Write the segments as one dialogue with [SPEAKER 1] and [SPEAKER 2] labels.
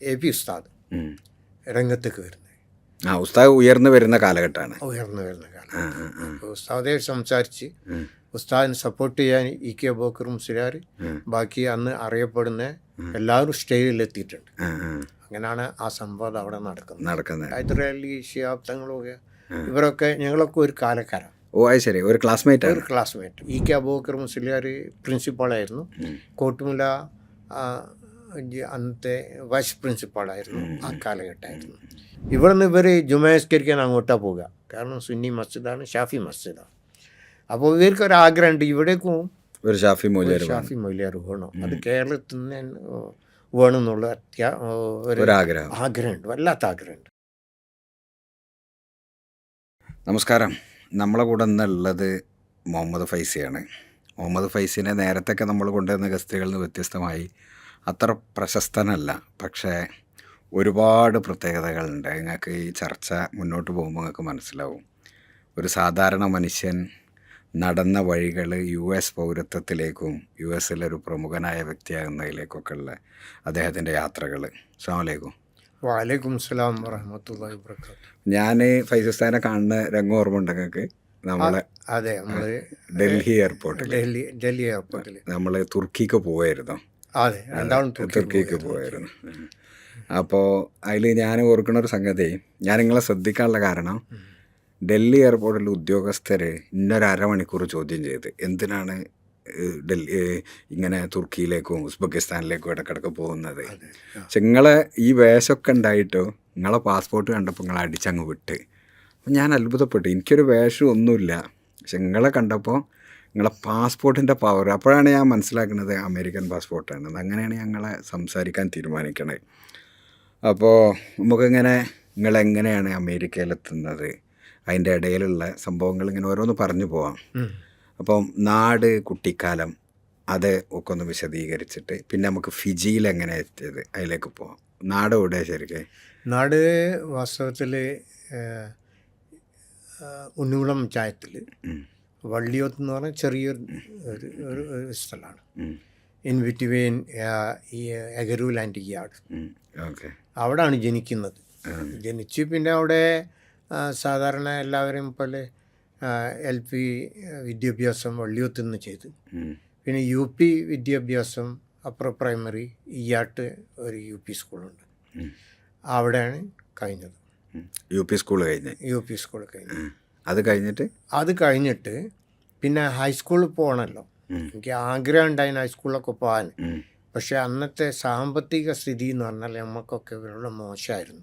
[SPEAKER 1] A P ഉസ്താദ്. രംഗത്തേക്ക് വരുന്നത്.
[SPEAKER 2] ആ ഉസ്താദ് ഉയർന്നു വരുന്ന കാലഘട്ടമാണ്.
[SPEAKER 1] ഉയർന്നു വരുന്ന കാലഘട്ടം. ഉസ്താദെ സംസാരിച്ച് ഉസ്താദിന് സപ്പോർട്ട് ചെയ്യാൻ ഇ കെ ബോക്കർ മുസ്ലിയാർ ബാക്കി അന്ന് അറിയപ്പെടുന്ന എല്ലാവരും സ്റ്റേജിലെത്തിയിട്ടുണ്ട് അങ്ങനെയാണ് ആ സംവാദം അവിടെ നടക്കുന്നത്.
[SPEAKER 2] നടക്കുന്നത്.
[SPEAKER 1] ഹൈദരലി ഷിയാബ്ദങ്ങളൊക്കെ ഇവരൊക്കെ ഞങ്ങളൊക്കെ ഒരു കാലക്കാരാണ്.
[SPEAKER 2] ഓ അത് ശരി. ഒരു ക്ലാസ്മേറ്റ്
[SPEAKER 1] ഒരു classmate E K Abubakar Musliyar പ്രിൻസിപ്പാളായിരുന്നു കോട്ടുമുല അന്നത്തെ വൈസ് പ്രിൻസിപ്പാളായിരുന്നു ആ കാലഘട്ടമായിരുന്നു. ഇവിടുന്ന് ഇവർ ജുമാസ്കരിക്കാൻ അങ്ങോട്ടാണ് പോവുക. കാരണം സുന്നി മസ്ജിദാണ് ഷാഫി മസ്ജിദാണ്. അപ്പോൾ ഇവർക്ക് ഒരു ആഗ്രഹമുണ്ട് ഇവിടേക്കും
[SPEAKER 2] ഒരു ഷാഫി മൂല്യർ
[SPEAKER 1] ഷാഫി മൊയ്ലിയാർ വേണം. അത് കേരളത്തിൽ നിന്ന് വേണം എന്നുള്ള അത്യാ ഒരു ആഗ്രഹമുണ്ട്. വല്ലാത്ത ആഗ്രഹമുണ്ട്.
[SPEAKER 2] നമസ്കാരം. നമ്മളെ കൂടെ ഇന്നുള്ളത് മുഹമ്മദ് ഫൈസിയാണ്. മുഹമ്മദ് ഫൈസിനെ നേരത്തെയൊക്കെ നമ്മൾ കൊണ്ടുവന്ന ഗസ്റ്റുകളിൽ നിന്ന് വ്യത്യസ്തമായി അത്ര പ്രശസ്തനല്ല. പക്ഷേ ഒരുപാട് പ്രത്യേകതകളുണ്ട്. നിങ്ങൾക്ക് ഈ ചർച്ച മുന്നോട്ട് പോകുമ്പോൾ നിങ്ങൾക്ക് മനസ്സിലാവും. ഒരു സാധാരണ മനുഷ്യൻ നടന്ന വഴികൾ യു എസ് പൗരത്വത്തിലേക്കും യു എസിലെ ഒരു പ്രമുഖനായ വ്യക്തിയാകുന്നതിലേക്കൊക്കെ ഉള്ള അദ്ദേഹത്തിന്റെ യാത്രകൾ. സ്ലാമലേക്കും
[SPEAKER 1] വാലൈക്കും സ്ലാം വാബർക്കാത്തു
[SPEAKER 2] ഞാൻ ഫൈസസ്ഥാനെ കാണുന്ന രംഗം ഓർമ്മ ഉണ്ട് നിങ്ങൾക്ക്? നമ്മളെ
[SPEAKER 1] അതെ നമ്മൾ
[SPEAKER 2] ഡൽഹി എയർപോർട്ടിൽ
[SPEAKER 1] ഡൽഹി ഡൽഹി എയർപോർട്ടിൽ
[SPEAKER 2] നമ്മൾ തുർക്കിക്ക് പോയായിരുന്നു.
[SPEAKER 1] അതെ രണ്ടാളും
[SPEAKER 2] തുർക്കിക്ക് പോയായിരുന്നു. അപ്പോൾ അതിൽ ഞാൻ ഓർക്കുന്ന ഒരു സംഗതി ഞാൻ നിങ്ങളെ ശ്രദ്ധിക്കാനുള്ള കാരണം ഡൽഹി എയർപോർട്ടിലെ ഉദ്യോഗസ്ഥർ ഇന്നൊരു അരമണിക്കൂർ ചോദ്യം ചെയ്ത് എന്തിനാണ് ഡൽഹി ഇങ്ങനെ തുർക്കിയിലേക്കും ഉസ്ബെക്കിസ്ഥാനിലേക്കും ഇടക്കിടക്ക് പോകുന്നത്? പക്ഷെ നിങ്ങളെ ഈ വേഷമൊക്കെ ഉണ്ടായിട്ടോ നിങ്ങളെ പാസ്പോർട്ട് കണ്ടപ്പോൾ നിങ്ങൾ അടിച്ചങ്ങ് വിട്ട്. അപ്പം ഞാൻ അത്ഭുതപ്പെട്ടു. എനിക്കൊരു വേഷം ഒന്നുമില്ല. പക്ഷെ നിങ്ങളെ കണ്ടപ്പോൾ നിങ്ങളെ പാസ്പോർട്ടിന്റെ പവർ അപ്പോഴാണ് ഞാൻ മനസ്സിലാക്കുന്നത് അമേരിക്കൻ പാസ്പോർട്ടാണ് അങ്ങനെയാണ് ഞങ്ങളെ സംസാരിക്കാൻ തീരുമാനിക്കണത് അപ്പോൾ നമുക്കിങ്ങനെ നിങ്ങളെങ്ങനെയാണ് അമേരിക്കയിലെത്തുന്നത്? അതിന്റെ ഇടയിലുള്ള സംഭവങ്ങൾ ഇങ്ങനെ ഓരോന്ന് പറഞ്ഞു പോവാം. അപ്പം നാട് കുട്ടിക്കാലം അത് ഒക്കെ ഒന്ന് വിശദീകരിച്ചിട്ട് പിന്നെ നമുക്ക് ഫിജിയിൽ എങ്ങനെ എത്തിയത് അതിലേക്ക് പോവാം. നാട് എവിടെ ശരിക്കും?
[SPEAKER 1] നാട് വാസ്തവത്തിൽ ഉന്നുകുളം പഞ്ചായത്തിൽ
[SPEAKER 2] ഉം.
[SPEAKER 1] വള്ളിയോത്ത് എന്ന് പറഞ്ഞാൽ ചെറിയൊരു ഒരു ഒരു സ്ഥലമാണ്. ഇൻ ബിറ്റ്വീൻ ഈ എഗരൂൽ ആൻഡ് ഇയാട് അവിടെയാണ് ജനിക്കുന്നത്. ജനിച്ച് പിന്നെ അവിടെ സാധാരണ എല്ലാവരെയും പോലെ എൽ പി വിദ്യാഭ്യാസം വള്ളിയോത്ത് നിന്ന് ചെയ്തു പിന്നെ യു പി വിദ്യാഭ്യാസം അപ്പർ പ്രൈമറി ഇയാട്ട് ഒരു യു പി സ്കൂളുണ്ട്. അവിടെയാണ് കഴിഞ്ഞത്.
[SPEAKER 2] യു പി സ്കൂൾ കഴിഞ്ഞത്
[SPEAKER 1] യു പി സ്കൂൾ കഴിഞ്ഞത്.
[SPEAKER 2] അത് കഴിഞ്ഞിട്ട്
[SPEAKER 1] അത് കഴിഞ്ഞിട്ട് പിന്നെ ഹൈസ്കൂളിൽ പോകണമല്ലോ എനിക്ക് ആഗ്രഹം ഉണ്ടായിരുന്നു ഹൈസ്കൂളിലൊക്കെ പോകാൻ. പക്ഷെ അന്നത്തെ സാമ്പത്തിക സ്ഥിതി എന്ന് പറഞ്ഞാൽ നമുക്കൊക്കെ വളരെ മോശമായിരുന്നു.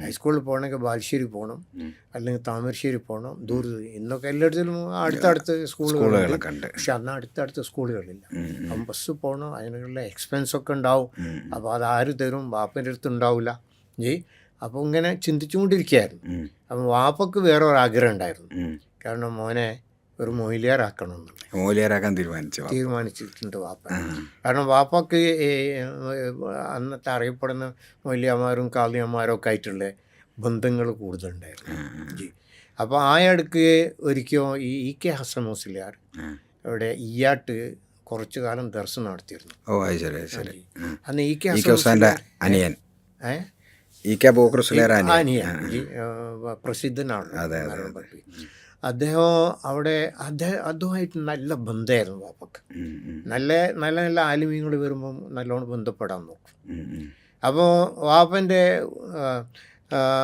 [SPEAKER 1] ഹൈസ്കൂളിൽ പോകണമെങ്കിൽ ബാലുശ്ശേരി പോകണം. അല്ലെങ്കിൽ താമരശ്ശേരി പോകണം. ദൂര ഇന്നൊക്കെ എല്ലായിടത്തും അടുത്തടുത്ത്
[SPEAKER 2] സ്കൂളുകളൊക്കെ ഉണ്ട്.
[SPEAKER 1] പക്ഷെ അന്ന് അടുത്തടുത്ത് സ്കൂളുകളില്ല. അപ്പം ബസ് പോകണം. അതിനുള്ള എക്സ്പെൻസ് ഒക്കെ ഉണ്ടാവും. അപ്പോൾ ആര് തരും? ബാപ്പന്റെ അടുത്ത് ഉണ്ടാവില്ല. ജി അപ്പോൾ ഇങ്ങനെ ചിന്തിച്ചുകൊണ്ടിരിക്കുകയായിരുന്നു. അപ്പം വാപ്പക്ക് വേറെ ഒരു ആഗ്രഹം ഉണ്ടായിരുന്നു കാരണം മോനെ ഒരു മൊയിലിയാറാക്കണം എന്നുള്ളത്
[SPEAKER 2] തീരുമാനിച്ചു
[SPEAKER 1] തീരുമാനിച്ചിട്ടുണ്ട് വാപ്പ. കാരണം വാപ്പക്ക് ഏഹ്, അന്നത്തെ അറിയപ്പെടുന്ന മൊയിലിയന്മാരും കാളിയന്മാരും ഒക്കെ ആയിട്ടുള്ള ബന്ധങ്ങൾ കൂടുതലുണ്ടായിരുന്നു. അപ്പോൾ ആ. അടുക്ക് ഒരിക്കലും ഈ ഇ കെ ഹസൻ മുസ്ലിയാർ ഇവിടെ ഈയാട്ട് കുറച്ചു കാലം ദർശനം നടത്തിയിരുന്നു.
[SPEAKER 2] ഓ ശരി ശരി.
[SPEAKER 1] അന്ന് ഇ കെ ഹസൻ
[SPEAKER 2] അനിയൻ.
[SPEAKER 1] ഏ?
[SPEAKER 2] ഇ കെ
[SPEAKER 1] പ്രസിദ്ധനാണ്
[SPEAKER 2] അതെ, അതെ,
[SPEAKER 1] അദ്ദേഹം അവിടെ അദ്ദേഹം അതുമായിട്ട് നല്ല ബന്ധമായിരുന്നു.
[SPEAKER 2] ഉം.
[SPEAKER 1] നല്ല നല്ല നല്ല ആലിമ്യങ്ങൾ വരുമ്പം നല്ലോണം ബന്ധപ്പെടാൻ നോക്കും. അപ്പോൾ വാപ്പന്റെ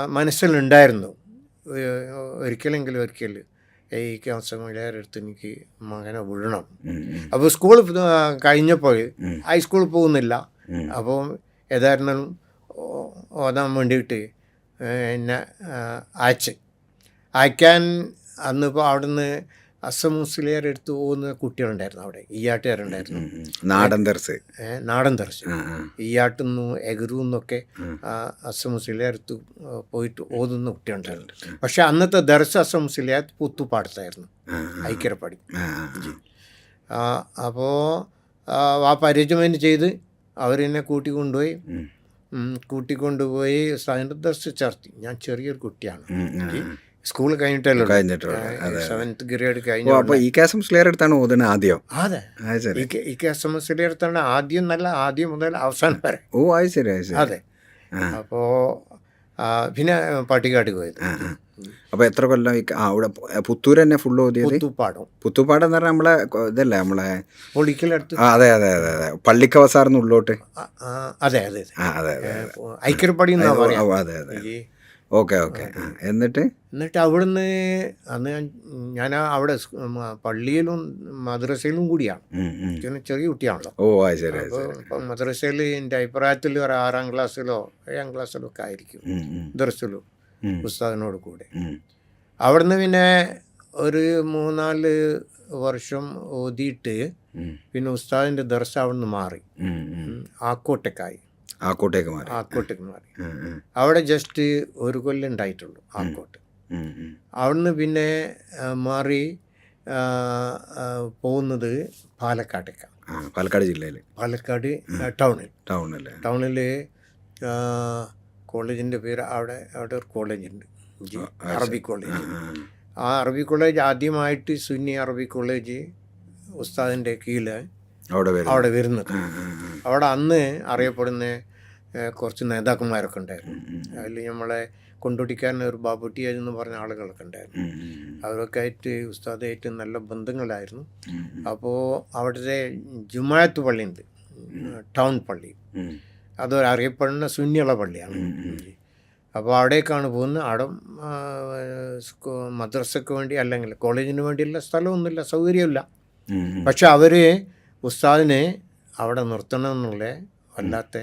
[SPEAKER 1] മനസ്സിലുണ്ടായിരുന്നു ഒരിക്കലെങ്കിലും ഒരിക്കൽ ഈ ക്യാൻസർ മലയാള അടുത്ത് എനിക്ക് മകനെ വിടണം. അപ്പോൾ സ്കൂൾ കഴിഞ്ഞപ്പോൾ. ഹൈസ്കൂളിൽ പോകുന്നില്ല അപ്പോൾ ഏതായിരുന്നാലും ഓതാൻ വേണ്ടിയിട്ട് എന്നെ അയച്ച്. അയക്കാൻ അന്നിപ്പോൾ അവിടുന്ന് അസം മുസ്ലിയാർ എടുത്ത് പോകുന്ന കുട്ടികളുണ്ടായിരുന്നു അവിടെ ഈയാട്ടുകാരുണ്ടായിരുന്നു.
[SPEAKER 2] നാടൻ
[SPEAKER 1] തെറസ് നാടൻ
[SPEAKER 2] തെറസ്
[SPEAKER 1] ഈയാട്ടുന്നു എഗറൂന്നൊക്കെ അസം മുസ്ലിയാർ എടുത്ത് പോയിട്ട് ഓതുന്ന കുട്ടികളുണ്ടായിരുന്നു. പക്ഷെ അന്നത്തെ ദർശ അസം മുസ്ലിയാർ പുത്തുപാടത്തായിരുന്നു ഐക്യരപ്പാടി. അപ്പോൾ ആ പരിചയമെന്റ് ചെയ്ത് അവരെന്നെ കൂട്ടിക്കൊണ്ടുപോയി
[SPEAKER 2] ഉം.
[SPEAKER 1] കൂട്ടിക്കൊണ്ടുപോയി സന്ദർശ ചർച്ച. ഞാൻ ചെറിയൊരു കുട്ടിയാണ്. സ്കൂൾ കഴിഞ്ഞിട്ടല്ലോ സെവൻത്ത് ഗ്രേഡ്
[SPEAKER 2] അപ്പോൾ ഈ എടുത്താണ് ഓതുന്നത് ആദ്യം?
[SPEAKER 1] അതെ. ഈ കെ- ഈ കെ എസ് എം എസ് അടുത്താണ് ആദ്യം നല്ല ആദ്യം മുതൽ അവസാനം വരെ.
[SPEAKER 2] ഓ അത് ശരി അതെ
[SPEAKER 1] അപ്പോൾ പിന്നെ പട്ടിക്കാട്ട് പോയത്.
[SPEAKER 2] അപ്പോൾ എത്ര കൊല്ലം ആ അവിടെ പുത്തൂർ തന്നെ ഫുള്ള് ഓതിയത്?
[SPEAKER 1] പുത്തുപ്പാടം.
[SPEAKER 2] പുത്തുപ്പാടം എന്ന് പറഞ്ഞാൽ നമ്മളെ ഇതല്ലേ നമ്മളെ
[SPEAKER 1] പൊളിക്കലടുത്ത്.
[SPEAKER 2] അതെ അതെ അതെ അതെ. പള്ളിക്കവസാറിന്ന് ഉള്ളോട്ട്?
[SPEAKER 1] അതെ അതെ അതെ.
[SPEAKER 2] അതെ
[SPEAKER 1] എന്നാ
[SPEAKER 2] അതെ അതെ ഓക്കെ ഓക്കെ. എന്നിട്ട്?
[SPEAKER 1] എന്നിട്ട് അവിടുന്ന് അന്ന് ഞാൻ ഞാൻ അവിടെ പള്ളിയിലും മദ്രസയിലും കൂടിയാണ് ചെറിയ കുട്ടിയാണല്ലോ.
[SPEAKER 2] ഓ ശരി
[SPEAKER 1] അപ്പം മദ്രസയിൽ എന്റെ അഭിപ്രായത്തിൽ ഒരു ആറാം ക്ലാസ്സിലോ ഏഴാം ക്ലാസ്സിലോ ഒക്കെ ആയിരിക്കും. ദർസിലോ
[SPEAKER 2] ഉം,
[SPEAKER 1] ഉസ്താദിനോട് കൂടെ. അവിടുന്ന് പിന്നെ ഒരു മൂന്നാൽ വർഷം ഓതിയിട്ട് പിന്നെ ഉസ്താദിന്റെ ദർശ അവിടുന്ന് മാറി. ആക്കോട്ടക്കായി
[SPEAKER 2] ആക്കോട്ടേക്ക് മാറി.
[SPEAKER 1] ആക്കോട്ടേക്ക് മാറി. അവിടെ ജസ്റ്റ് ഒരു കൊല്ലം ഉണ്ടായിട്ടുള്ളൂ ആക്കോട്ട്. അവിടുന്ന് പിന്നെ മാറി പോകുന്നത് പാലക്കാട്ടേക്കാണ്
[SPEAKER 2] പാലക്കാട് ജില്ലയിൽ
[SPEAKER 1] പാലക്കാട് ടൗണിൽ.
[SPEAKER 2] ടൗണിൽ
[SPEAKER 1] ടൗണിൽ കോളേജിന്റെ പേര് അവിടെ അവിടെ ഒരു കോളേജുണ്ട്. ഉണ്ട് അറബി കോളേജ്.
[SPEAKER 2] ആ
[SPEAKER 1] അറബി കോളേജ് ആദ്യമായിട്ട് സുന്നി അറബി കോളേജ് ഉസ്താദിന്റെ കീഴിൽ
[SPEAKER 2] അവിടെ വരും
[SPEAKER 1] അവിടെ വരുന്നത്. അവിടെ അന്ന് അറിയപ്പെടുന്ന കുറച്ച് നേതാക്കന്മാരൊക്കെ ഉണ്ടായിരുന്നു. അതിൽ നമ്മളെ കൊണ്ടുപിടിക്കാൻ ഒരു ബാബുട്ടി എന്ന് പറഞ്ഞ ആളുകളൊക്കെ ഉണ്ടായിരുന്നു. അവരൊക്കെ ആയിട്ട് ഉസ്താദായിട്ട് നല്ല ബന്ധങ്ങളായിരുന്നു. അപ്പോൾ അവിടുത്തെ ജുമായത്ത് പള്ളിയുണ്ട് ടൗൺ പള്ളി.
[SPEAKER 2] അത്
[SPEAKER 1] അതൊരു അറിയപ്പെടുന്ന സുന്നിയുള്ള പള്ളിയാണ്. അപ്പോൾ അവിടേക്കാണ് പോകുന്നത്. അവിടെ മദ്രസയ്ക്ക് വേണ്ടി അല്ലെങ്കിൽ കോളേജിന് വേണ്ടിയുള്ള സ്ഥലമൊന്നുമില്ല സൗകര്യമില്ല. പക്ഷെ അവർ ഉസ്താദിനെ അവിടെ നിർത്തണം എന്നുള്ള വല്ലാത്ത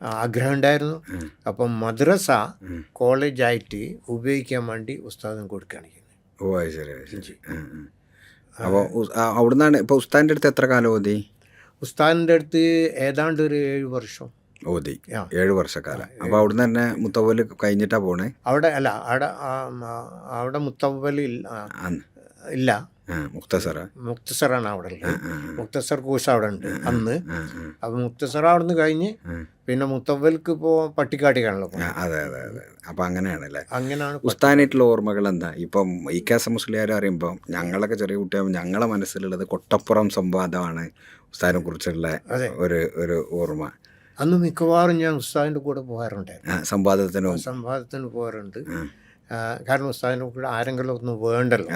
[SPEAKER 1] ആഗ്രഹം ഉണ്ടായിരുന്നു. അപ്പം മദ്രസ. കോളേജായിട്ട് ഉപയോഗിക്കാൻ വേണ്ടി ഉസ്താദിന് കൊടുക്കുകയാണ്
[SPEAKER 2] ഓ ശരി അപ്പോൾ അവിടുന്നാണ് ഇപ്പോൾ ഉസ്താദിന്റെ അടുത്ത് എത്ര കാലം ഓതി?
[SPEAKER 1] ഉസ്താദിന്റെ അടുത്ത് ഏതാണ്ട് ഒരു ഏഴ് വർഷം.
[SPEAKER 2] ഓതി. ഏഴ് വർഷക്കാലം. അപ്പോൾ അവിടുന്ന് തന്നെ മുത്തവൽ കഴിഞ്ഞിട്ടാണ് പോണേ?
[SPEAKER 1] അവിടെ അല്ല അവിടെ അവിടെ
[SPEAKER 2] മുത്തവലിൽ
[SPEAKER 1] ഇല്ല.
[SPEAKER 2] മുക്തസറ.
[SPEAKER 1] മുക്തസറാണ് അവിടെ ഉള്ളത്. മുക്തസർ കോഴ്സ് അവിടെ ഉണ്ട് അന്ന്. അപ്പോൾ മുക്തസർ അവിടെ നിന്ന് കഴിഞ്ഞ് പിന്നെ മുത്തവ്വൽക്ക് ഇപ്പോൾ പട്ടിക്കാട്ടിക്കാണല്ലോ
[SPEAKER 2] അതെ അതെ അതെ. അപ്പം അങ്ങനെയാണല്ലേ
[SPEAKER 1] അങ്ങനെയാണ്
[SPEAKER 2] ഉസ്താനായിട്ടുള്ള ഓർമ്മകൾ എന്താ? ഇപ്പം ഈ കേസ മുസ്ലിയാർ അറിയുമ്പോൾ ഞങ്ങളൊക്കെ ചെറിയ കുട്ടിയാകുമ്പോൾ ഞങ്ങളെ മനസ്സിലുള്ളത് കൊട്ടപ്പുറം സംവാദമാണ് ഉസ്താദിനെ കുറിച്ചുള്ള ഒരു ഒരു ഓർമ്മ.
[SPEAKER 1] അന്ന് മിക്കവാറും ഞാൻ ഉസ്താദിന്റെ കൂടെ പോകാറുണ്ടായിരുന്നു.
[SPEAKER 2] സംവാദത്തിനും.
[SPEAKER 1] സംവാദത്തിന് പോകാറുണ്ട്. കാരണം ഉസ്താദിന്റെ കൂടെ ആരെങ്കിലും ഒന്ന് വേണ്ടല്ലോ.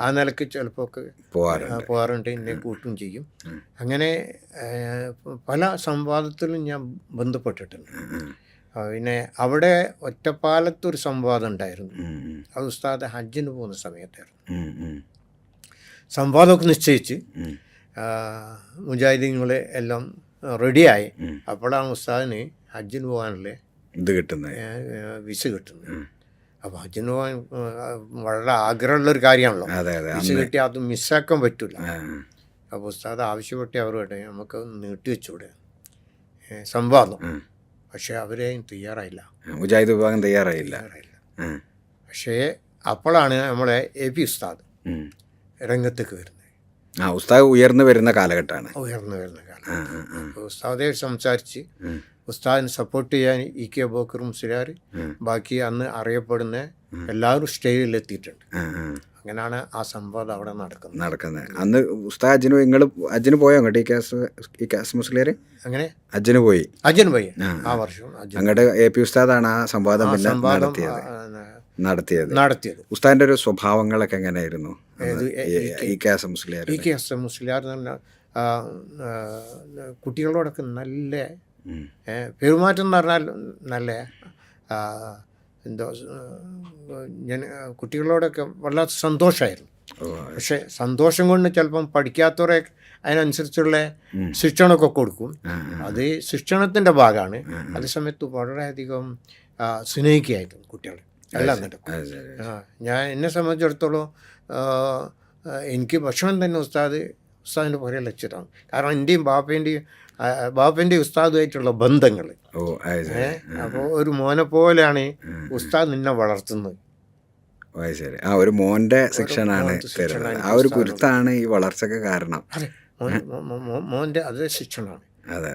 [SPEAKER 1] ആ നിലയ്ക്ക് ചിലപ്പോൾ ഒക്കെ പോകാറുണ്ട് എന്നെ കൂട്ടും ചെയ്യും. അങ്ങനെ പല സംവാദത്തിലും ഞാൻ ബന്ധപ്പെട്ടിട്ടുണ്ട്. പിന്നെ അവിടെ ഒറ്റപ്പാലത്തൊരു സംവാദം ഉണ്ടായിരുന്നു. അത് ഉസ്താദ് ഹജ്ജിന് പോകുന്ന സമയത്തായിരുന്നു. സംവാദമൊക്കെ നിശ്ചയിച്ച് മുജാഹിദീങ്ങൾ മുജാഹിദീങ്ങളെ എല്ലാം റെഡിയായി. അപ്പോഴാണ് ഉസ്താദിന് ഹജ്ജിന് പോകാനുള്ള
[SPEAKER 2] ഇത് കിട്ടുന്നത്.
[SPEAKER 1] വിസ കിട്ടുന്നത്. അപ്പോൾ ഹജ്ജിന് വളരെ ആഗ്രഹമുള്ള ഒരു ആഗ്രഹമുള്ളൊരു കാര്യമാണല്ലോ.
[SPEAKER 2] അതെ അതെ.
[SPEAKER 1] വിസ കിട്ടി അത് മിസ്സാക്കാൻ പറ്റില്ല
[SPEAKER 2] ആ,
[SPEAKER 1] അപ്പോൾ ഉസ്താദ് ആവശ്യപ്പെട്ട് അവരോട് നമുക്ക് നീട്ടി വെച്ചൂടെ. സംവാദം പക്ഷെ അവരെയും തയ്യാറായില്ല.
[SPEAKER 2] മുജാഹിദ് വിഭാഗം തയ്യാറായില്ല.
[SPEAKER 1] പക്ഷേ അപ്പോഴാണ് നമ്മളെ എ പി ഉസ്താദ്. രംഗത്തേക്ക് വരുന്നത്.
[SPEAKER 2] ആ ഉസ്താദ് ഉയർന്നു വരുന്ന കാലഘട്ടമാണ്.
[SPEAKER 1] ഉയർന്നു വരുന്ന കാലം ഉസ്താദേ സംസാരിച്ച്. ഉസ്താദിനെ സപ്പോർട്ട് ചെയ്യാൻ ഇ കെ ബോക്കർ മുസ്ലിയാർ ബാക്കി അന്ന് അറിയപ്പെടുന്ന എല്ലാവരും സ്റ്റേജിലെത്തിയിട്ടുണ്ട്. അങ്ങനെയാണ് ആ സംഭവം അവിടെ നടക്കുന്നത്.
[SPEAKER 2] നടക്കുന്നത്. അന്ന് ഉസ്താദ് അജിന് നിങ്ങൾ അജിന് പോയോ അങ്ങോട്ട് ഈ കാസ് ഈ കാസ് മുസ്ലിയർ
[SPEAKER 1] അങ്ങനെ
[SPEAKER 2] അജിന് പോയി.
[SPEAKER 1] അജിന് പോയി.
[SPEAKER 2] ആ,
[SPEAKER 1] വർഷം
[SPEAKER 2] അങ്ങോട്ട് എ പി ഉസ്താദാണ് ആ സംവാദം പിന്നെ നടത്തിയത്. നടത്തിയത്.
[SPEAKER 1] നടത്തിയത്.
[SPEAKER 2] ഉസ്താദിന്റെ ഒരു സ്വഭാവങ്ങളൊക്കെ എങ്ങനെയായിരുന്നു? ഈ- ഈ case Musliyar
[SPEAKER 1] E K S Musliyar കുട്ടികളോടൊക്കെ നല്ല പെരുമാറ്റം എന്ന് പറഞ്ഞാൽ നല്ല എന്തോ ഞാൻ കുട്ടികളോടൊക്കെ വല്ലാത്ത സന്തോഷമായിരുന്നു. പക്ഷെ സന്തോഷം കൊണ്ട് ചിലപ്പം പഠിക്കാത്തവരെ അതിനനുസരിച്ചുള്ള. ശിക്ഷണമൊക്കെ കൊടുക്കും. അത് ശിക്ഷണത്തിന്റെ ഭാഗമാണ്. അതേസമയത്ത് വളരെയധികം സ്നേഹിക്കുകയായിരുന്നു കുട്ടികളെ. എല്ലാം നടക്കും. ഞാൻ എന്നെ സംബന്ധിച്ചിടത്തോളം എനിക്ക് ഭക്ഷണം തന്നെ ഉസ്താദ് ഉസ്താദിന്റെ പുറകെ ലക്ഷ്യത്താണ് കാരണം എന്റെയും ബാപ്പേന്റെയും ബാപ്പേന്റെയും ഉസ്താദുമായിട്ടുള്ള ബന്ധങ്ങൾ അപ്പോൾ ഒരു മോനെ പോലെയാണ് ഉസ്താദ് നിന്നെ വളർത്തുന്നത്.
[SPEAKER 2] ശരി. ആ ഒരു മോന്റെ സെക്ഷനാണ് തരുന്നത്. ആ ഒരു കുരുത്താണ് ഈ വളർച്ചക്ക് കാരണം.
[SPEAKER 1] മോന്റെ അതേ ശിക്ഷണമാണ്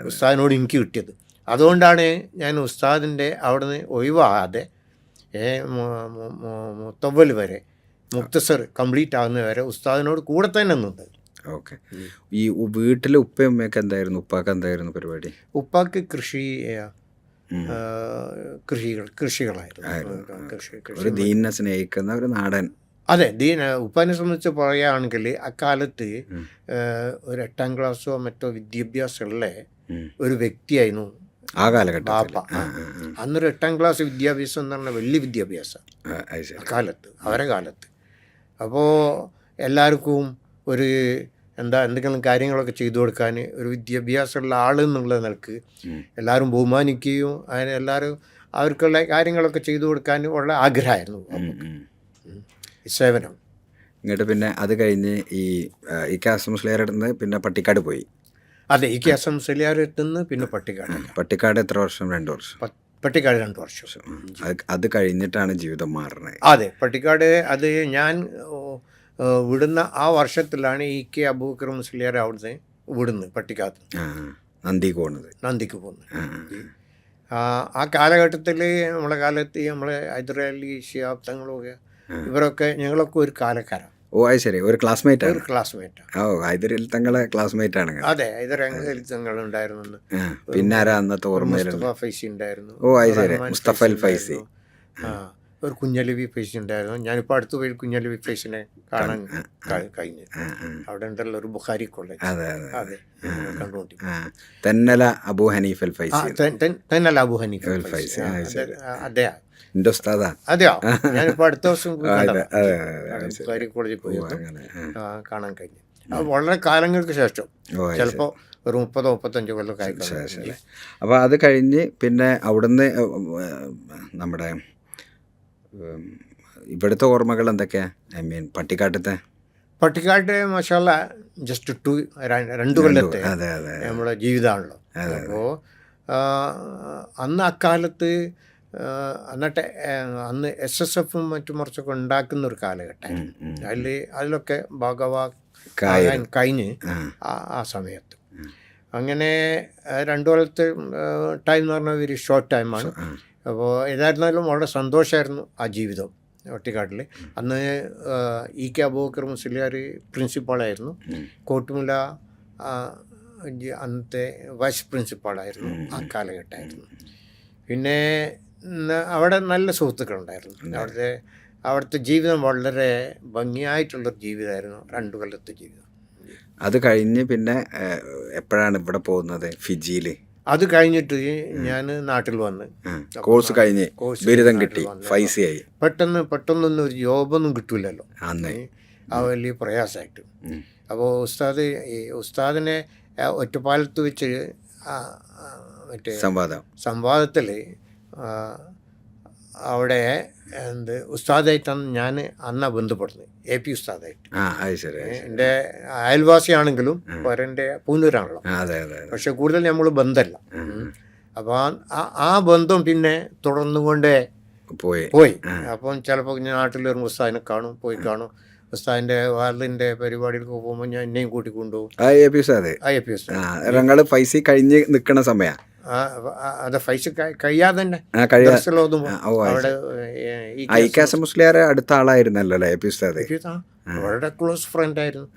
[SPEAKER 1] ഉസ്താദിനോട് എനിക്ക് കിട്ടിയത്. അതുകൊണ്ടാണ് ഞാൻ ഉസ്താദിന്റെ അവിടുന്ന് ഒഴിവാകാതെ ഏ മുത്തവൽ വരെ മുക്തസർ കംപ്ലീറ്റ് ആകുന്ന വരെ ഉസ്താദിനോട് കൂടെ തന്നെ നിന്നത്.
[SPEAKER 2] ഓക്കെ ഈ വീട്ടിലെ ഉപ്പയും ഉമ്മയൊക്കെ എന്തായിരുന്നു? ഉപ്പാക്ക് എന്തായിരുന്നു പരിപാടി?
[SPEAKER 1] ഉപ്പാക്ക് കൃഷി കൃഷികൾ കൃഷികളായിരുന്നു. കൃഷി
[SPEAKER 2] സ്നേഹിക്കുന്ന ഒരു നാടൻ.
[SPEAKER 1] അതെ ദീന ഉപ്പാനെ സംബന്ധിച്ച് പറയുകയാണെങ്കിൽ അക്കാലത്ത് ഒരു എട്ടാം ക്ലാസ്സോ മറ്റോ വിദ്യാഭ്യാസമുള്ള ഒരു വ്യക്തിയായിരുന്നു
[SPEAKER 2] ആ കാലഘട്ടം.
[SPEAKER 1] അന്നൊരു എട്ടാം ക്ലാസ് വിദ്യാഭ്യാസം എന്ന് പറഞ്ഞാൽ വലിയ വിദ്യാഭ്യാസം. അക്കാലത്ത് അവരെ കാലത്ത്. അപ്പോൾ എല്ലാവർക്കും ഒരു എന്താ എന്തെങ്കിലും കാര്യങ്ങളൊക്കെ ചെയ്തു കൊടുക്കാൻ ഒരു വിദ്യാഭ്യാസമുള്ള ആൾ എന്നുള്ള
[SPEAKER 2] നിലയ്ക്ക്
[SPEAKER 1] എല്ലാവരും ബഹുമാനിക്കുകയും അതിന് എല്ലാവരും അവർക്കുള്ള കാര്യങ്ങളൊക്കെ ചെയ്തു കൊടുക്കാനും ഉള്ള ആഗ്രഹമായിരുന്നു. സേവനം.
[SPEAKER 2] എന്നിട്ട് പിന്നെ അത് കഴിഞ്ഞ് ഈ ഇക്ക നിന്ന് പിന്നെ പട്ടിക്കാട് പോയി.
[SPEAKER 1] അതെ ഇക്ക നിന്ന് പിന്നെ പട്ടിക്കാട്.
[SPEAKER 2] പട്ടിക്കാട് എത്ര വർഷം? രണ്ട് വർഷം.
[SPEAKER 1] പട്ടിക്കാട് രണ്ട് വർഷം.
[SPEAKER 2] അത് കഴിഞ്ഞിട്ടാണ് ജീവിതം മാറുന്നത്.
[SPEAKER 1] അതെ പട്ടിക്കാട് അത് ഞാൻ വിടുന്ന ആ വർഷത്തിലാണ് ഈ കെ അബൂബക്കർ മുസ്ലിയാർ അവിടുന്ന് വിടുന്നത് പട്ടിക്കാത്ത്.
[SPEAKER 2] ആ നന്ദി പോണത്
[SPEAKER 1] നന്ദിക്ക് പോകുന്നത്.
[SPEAKER 2] ആ,
[SPEAKER 1] കാലഘട്ടത്തിൽ നമ്മളെ കാലത്ത് നമ്മളെ ഹൈദരാലി ഷിയാബ് തങ്ങളൊക്കെ ഇവരൊക്കെ ഞങ്ങളൊക്കെ ഒരു കാലക്കാരാണ്
[SPEAKER 2] ഓ അത് ശരി. ഒരു ക്ലാസ്മേറ്റ് ആണ്.
[SPEAKER 1] ഒരു ക്ലാസ്മേറ്റ്
[SPEAKER 2] ഓ ഹൈദരിൽ തങ്ങളെ ക്ലാസ്മേറ്റ് ആണ്.
[SPEAKER 1] അതെ ഹൈദരാലി തങ്ങൾ ഉണ്ടായിരുന്നു
[SPEAKER 2] പിന്നാരാ പിന്നെ ആരാ അന്നത്തെ ഓർമ്മ
[SPEAKER 1] മുസ്തഫ ഫൈസി ഉണ്ടായിരുന്നു.
[SPEAKER 2] ഓ, അത് ശരി. മുസ്തഫൽ ഫൈസി.
[SPEAKER 1] ആ. ഒരു കുഞ്ഞലവി പേഷ്യന്റ് ഉണ്ടായിരുന്നു. ഞാനിപ്പോൾ അടുത്ത് പോയി കുഞ്ഞലവി പേഷ്യനെ കാണാൻ കഴിഞ്ഞു.
[SPEAKER 2] അവിടെ
[SPEAKER 1] ഉണ്ടല്ലോ ഒരു ബുഖാരി കോളേജ്
[SPEAKER 2] അതെ
[SPEAKER 1] കണ്ടുകൊണ്ടി
[SPEAKER 2] തെന്നല അബു ഹനീഫ് അൽ ഫൈസി
[SPEAKER 1] തന്നല അബു ഹനീഫ്
[SPEAKER 2] അൽ ഫൈസി.
[SPEAKER 1] അതെ
[SPEAKER 2] എന്റെ ഉസ്താദാ.
[SPEAKER 1] അതെയോ? ഞാനിപ്പോൾ അടുത്ത ദിവസം. ബുഖാരി കോളേജിൽ പോയി കാണാൻ കഴിഞ്ഞു. അത് വളരെ കാലങ്ങൾക്ക് ശേഷം. ചിലപ്പോൾ ഒരു മുപ്പതോ മുപ്പത്തഞ്ചോ കൊല്ലം.
[SPEAKER 2] ശരി അപ്പോൾ അത് കഴിഞ്ഞ് പിന്നെ അവിടുന്ന് നമ്മുടെ ഇവിടുത്തെ ഓർമ്മകൾ എന്തൊക്കെയാണ് ഐ മീൻ പട്ടിക്കാട്ടത്തെ?
[SPEAKER 1] പട്ടിക്കാട്ട് മഷാല ജസ്റ്റ് ടു രണ്ട് കൊല്ലത്തെ നമ്മുടെ ജീവിതമാണല്ലോ അപ്പോൾ അന്ന് അക്കാലത്ത് എന്നിട്ട് അന്ന് എസ് എസ് എഫും മറ്റും മറിച്ചൊക്കെ ഉണ്ടാക്കുന്ന ഒരു കാലഘട്ടമായിരുന്നു. അതിൽ അതിലൊക്കെ ഭഗവാ കഴിഞ്ഞ്
[SPEAKER 2] ആ.
[SPEAKER 1] സമയത്ത്. അങ്ങനെ രണ്ടു കൊല്ലത്തെ ടൈം എന്ന് പറഞ്ഞാൽ വെരി ഷോർട്ട് ടൈമാണ്. അപ്പോൾ ഏതായിരുന്നാലും വളരെ സന്തോഷമായിരുന്നു ആ ജീവിതം ഒട്ടിക്കാട്ടിൽ അന്ന് ഇ കെ അബൂബക്കർ മുസ്ലിയാർ പ്രിൻസിപ്പാളായിരുന്നു.
[SPEAKER 2] ഉം.
[SPEAKER 1] കോട്ടുമുല ആ, ജി- അന്നത്തെ വൈസ് പ്രിൻസിപ്പാളായിരുന്നു ആ കാലഘട്ടമായിരുന്നു. പിന്നെ അവിടെ നല്ല സുഹൃത്തുക്കളുണ്ടായിരുന്നു. അവിടുത്തെ അവിടുത്തെ ജീവിതം വളരെ ഭംഗിയായിട്ടുള്ളൊരു ജീവിതമായിരുന്നു രണ്ടു കൊല്ലത്തെ ജീവിതം.
[SPEAKER 2] അത് കഴിഞ്ഞ് പിന്നെ എപ്പോഴാണ് ഇവിടെ പോകുന്നത് ഫിജിയിൽ
[SPEAKER 1] അത് കഴിഞ്ഞിട്ട് ഞാൻ നാട്ടിൽ വന്ന്.
[SPEAKER 2] കോഴ്സ് കഴിഞ്ഞ് ബിരുദം കിട്ടി
[SPEAKER 1] ഫൈസി
[SPEAKER 2] ഫൈസിയായി.
[SPEAKER 1] പെട്ടെന്ന് പെട്ടെന്നൊന്നും ഒരു ജോബൊന്നും കിട്ടൂലല്ലോ.
[SPEAKER 2] അന്ന്.
[SPEAKER 1] ആ വലിയ പ്രയാസമായിട്ട്. അപ്പോൾ ഉസ്താദ് ഈ ഉസ്താദിനെ ഒറ്റപ്പാലത്ത് വെച്ച് മറ്റേ
[SPEAKER 2] സംവാദം.
[SPEAKER 1] സംവാദത്തിൽ അവിടെ എന്ത്? ഉസ്താദായിട്ടാണ് ഞാൻ അന്ന ബന്ധപ്പെടുന്നത്. എ പി ഉസ്താദായിട്ട്. എന്റെ അയൽവാസിയാണെങ്കിലും
[SPEAKER 2] എന്റെ പൂനൂരാണല്ലോ.
[SPEAKER 1] പക്ഷെ കൂടുതൽ നമ്മൾ ബന്ധമല്ല അപ്പോൾ ആ. ബന്ധം പിന്നെ തുടർന്നുകൊണ്ടേ
[SPEAKER 2] പോയി.
[SPEAKER 1] പോയി. അപ്പം ചിലപ്പോൾ ഞാൻ നാട്ടിൽ വരുമ്പോൾ ഉസ്താദിനെ കാണും പോയി കാണും. ഉസ്താദിന്റെ വാർഡിന്റെ പരിപാടികൾക്ക് പോകുമ്പോൾ ഞാൻ എന്നെയും കൂട്ടി കൊണ്ടുപോകും
[SPEAKER 2] ഫൈസി കഴിഞ്ഞ് നിൽക്കുന്ന സമയ.
[SPEAKER 1] അത് ഫൈസ് കഴി- കഴിയാതെ തന്നെ അവിടെ ഈ
[SPEAKER 2] മുസ്ലിയാരെ അടുത്ത ആളായിരുന്നല്ലോ അല്ലേ
[SPEAKER 1] അവരുടെ ക്ലോസ് ഫ്രണ്ട് ആയിരുന്നു.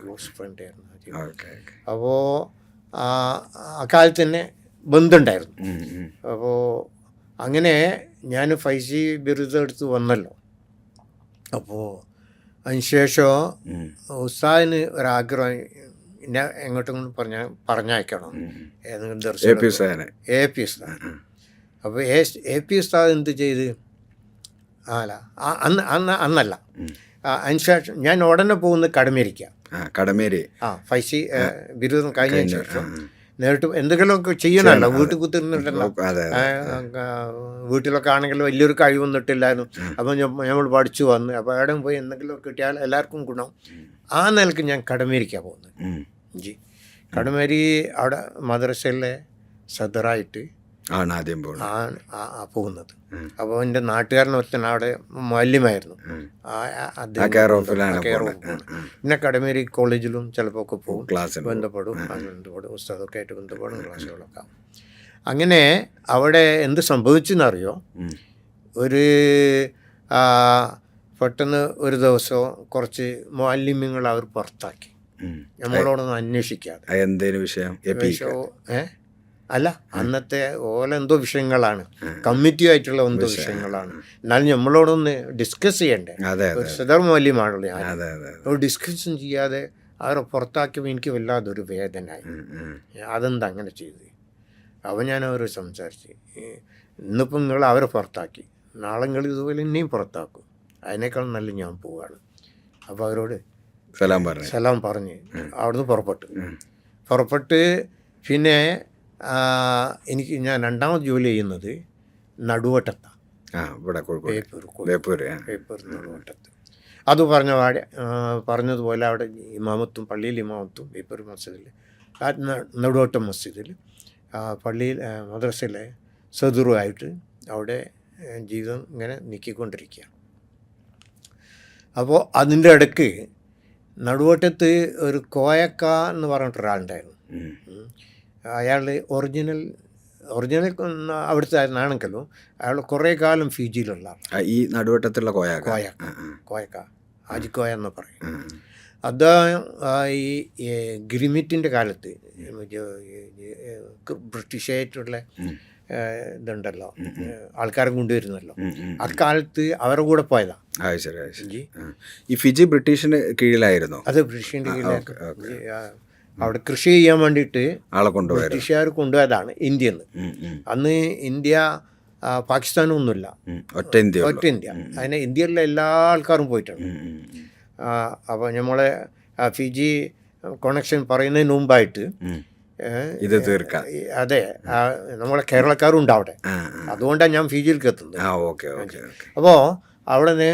[SPEAKER 1] ക്ലോസ് ഫ്രണ്ട് ആയിരുന്നു അപ്പോൾ അക്കാലത്ത് തന്നെ
[SPEAKER 2] ബന്ധുണ്ടായിരുന്നു.
[SPEAKER 1] അപ്പോൾ അങ്ങനെ ഞാൻ ഫൈസി ബിരുദം എടുത്ത് വന്നല്ലോ. അപ്പോൾ അതിനുശേഷം ഉസ്താദിന് ഒരാഗ്രഹം എന്നെ എങ്ങോട്ടും പറഞ്ഞ പറഞ്ഞയക്കണം. ഏതെങ്കിലും
[SPEAKER 2] എ പി ഉസ്താദിനെ.
[SPEAKER 1] A P Ustad. അപ്പോൾ എ പി ഉസ്താദ് എന്ത് ചെയ്ത്? അല്ല. അന്ന് അന്ന് അന്നല്ല. അതിനുശേഷം ഞാൻ ഉടനെ പോകുന്നത് കടമേരിക്ക.
[SPEAKER 2] കടമേരി.
[SPEAKER 1] ആ ഫൈസി ബിരുദം കഴിഞ്ഞതിന് ശേഷം. നേരിട്ട് എന്തെങ്കിലുമൊക്കെ ചെയ്യണമല്ലോ. വീട്ടിൽ കുത്തിരുന്നിട്ടല്ലോ. വീട്ടിലൊക്കെ ആണെങ്കിൽ വലിയൊരു കഴിവൊന്നിട്ടില്ലായിരുന്നു. അപ്പം നമ്മൾ പഠിച്ചു വന്ന്. അപ്പോൾ എവിടെയും പോയി എന്തെങ്കിലും കിട്ടിയാൽ എല്ലാവർക്കും ഗുണം. ആ നിലയ്ക്ക് ഞാൻ കടമേരിക്കാൻ പോകുന്നത്. ജി. കടമേരി അവിടെ മദ്രസയിലെ സദറായിട്ട്
[SPEAKER 2] ആണ് ആദ്യം പോകുന്നത്.
[SPEAKER 1] അപ്പോൾ എന്റെ നാട്ടുകാരൻ ഒരുത്തൻ അവിടെ മല്യമായിരുന്നു. പിന്നെ കടമേരി കോളേജിലും ചിലപ്പോൾ ഒക്കെ പോകും.
[SPEAKER 2] ക്ലാസ്
[SPEAKER 1] ബന്ധപ്പെടും. ബന്ധപ്പെടും. ഉസ്താദൊക്കെ ആയിട്ട് ബന്ധപ്പെടും ക്ലാസ്സുകളൊക്കെ അങ്ങനെ അവിടെ എന്ത് സംഭവിച്ചെന്നറിയോ. ഒരു പെട്ടെന്ന് ഒരു ദിവസം കുറച്ച് മാലിന്യങ്ങൾ അവർ പുറത്താക്കി. നമ്മളോടൊന്നും അന്വേഷിക്കാതെ.
[SPEAKER 2] എന്തേലും വിഷയം?
[SPEAKER 1] അല്ല അന്നത്തെ ഓലെന്തോ വിഷയങ്ങളാണ്. കമ്മിറ്റി ആയിട്ടുള്ള എന്തോ വിഷയങ്ങളാണ്. എന്നാലും നമ്മളോടൊന്ന് ഡിസ്കസ് ചെയ്യണ്ടേ? ഒരു സദർമൂല്യമാണല്ലോ ഞാൻ. ഡിസ്കഷൻ ചെയ്യാതെ അവരെ പുറത്താക്കിയപ്പോൾ എനിക്ക് വല്ലാതൊരു വേദനയായി. അതെന്താ അങ്ങനെ ചെയ്ത്? അപ്പോൾ ഞാൻ അവരോട് സംസാരിച്ച് ഇന്നിപ്പം നിങ്ങൾ അവരെ പുറത്താക്കി. നാളെ നിങ്ങൾ ഇതുപോലെ ഇനിയും പുറത്താക്കും. അതിനേക്കാൾ നല്ല ഞാൻ പോവുകയാണ് അപ്പോൾ അവരോട്
[SPEAKER 2] സലാം പറഞ്ഞു.
[SPEAKER 1] സലാം പറഞ്ഞ്. അവിടുന്ന് പുറപ്പെട്ടു. പുറപ്പെട്ട് പിന്നെ എനിക്ക് ഞാൻ രണ്ടാമത് ജോലി ചെയ്യുന്നത് നടുവട്ടത്താണ്
[SPEAKER 2] ഇവിടെ കോഴിക്കോട്.
[SPEAKER 1] നടുവട്ടത്ത്. അത് പറഞ്ഞ പാടെ പറഞ്ഞതുപോലെ അവിടെ ഇമാമത്തും പള്ളിയിൽ ഇമാമത്തും പേപ്പർ മസ്ജിദിൽ നടുവട്ടം മസ്ജിദിൽ പള്ളിയിൽ മദ്രസയിലെ സദുറുമായിട്ട് അവിടെ ജീവിതം ഇങ്ങനെ നീക്കിക്കൊണ്ടിരിക്കുക അപ്പോൾ അതിന്റെ ഇടയ്ക്ക് നടുവട്ടത്ത് ഒരു കോയക്ക എന്ന് പറഞ്ഞിട്ടൊരാളുണ്ടായിരുന്നു. അയാൾ ഒറിജിനൽ ഒറിജിനൽ അവിടുത്തെ ആണെങ്കിലും അയാൾ കുറേ കാലം ഫിജിയിലുള്ള
[SPEAKER 2] ഈ നടുവട്ടത്തുള്ള
[SPEAKER 1] കോയ
[SPEAKER 2] കോയ
[SPEAKER 1] കോയക്ക. ആജിക്കോയ എന്ന് പറയും. അദ്ദേഹം ഈ ഗ്രിമിറ്റിന്റെ കാലത്ത് ബ്രിട്ടീഷായിട്ടുള്ള ഇതുണ്ടല്ലോ. ആൾക്കാരെ കൊണ്ടുവരുന്നല്ലോ. അക്കാലത്ത് അവരുടെ കൂടെ പോയതാ.
[SPEAKER 2] ശരി. ഈ ഫിജി ബ്രിട്ടീഷിന് കീഴിലായിരുന്നു?
[SPEAKER 1] അത് ബ്രിട്ടീഷിന്റെ കീഴിലായിരുന്നു. അവിടെ കൃഷി ചെയ്യാൻ വേണ്ടിയിട്ട്
[SPEAKER 2] ആളെ കൊണ്ടുപോയി
[SPEAKER 1] ബ്രിട്ടീഷുകാർ കൊണ്ടുപോയതാണ് ഇന്ത്യയിൽ നിന്ന്
[SPEAKER 2] ഉം, ഉം,
[SPEAKER 1] അന്ന് ഇന്ത്യ ആ, പാകിസ്ഥാനും ഒന്നുമില്ല
[SPEAKER 2] ഒറ്റ ഇന്ത്യ
[SPEAKER 1] ഒറ്റ ഇന്ത്യ. അതിന് ഇന്ത്യയിലെ എല്ലാ ആൾക്കാരും പോയിട്ടുണ്ട്. അപ്പോൾ നമ്മളെ ഫിജി കണക്ഷൻ പറയുന്നതിന് മുമ്പായിട്ട്
[SPEAKER 2] ഇത് തീർക്കാം.
[SPEAKER 1] അതെ നമ്മുടെ നമ്മളെ കേരളക്കാരും ഉണ്ട് അവിടെ. അതുകൊണ്ടാണ് ഞാൻ ഫിജിയിലേക്ക് എത്തുന്നത്
[SPEAKER 2] ഓക്കെ ഓക്കെ
[SPEAKER 1] അപ്പോൾ അവിടെ നിന്ന്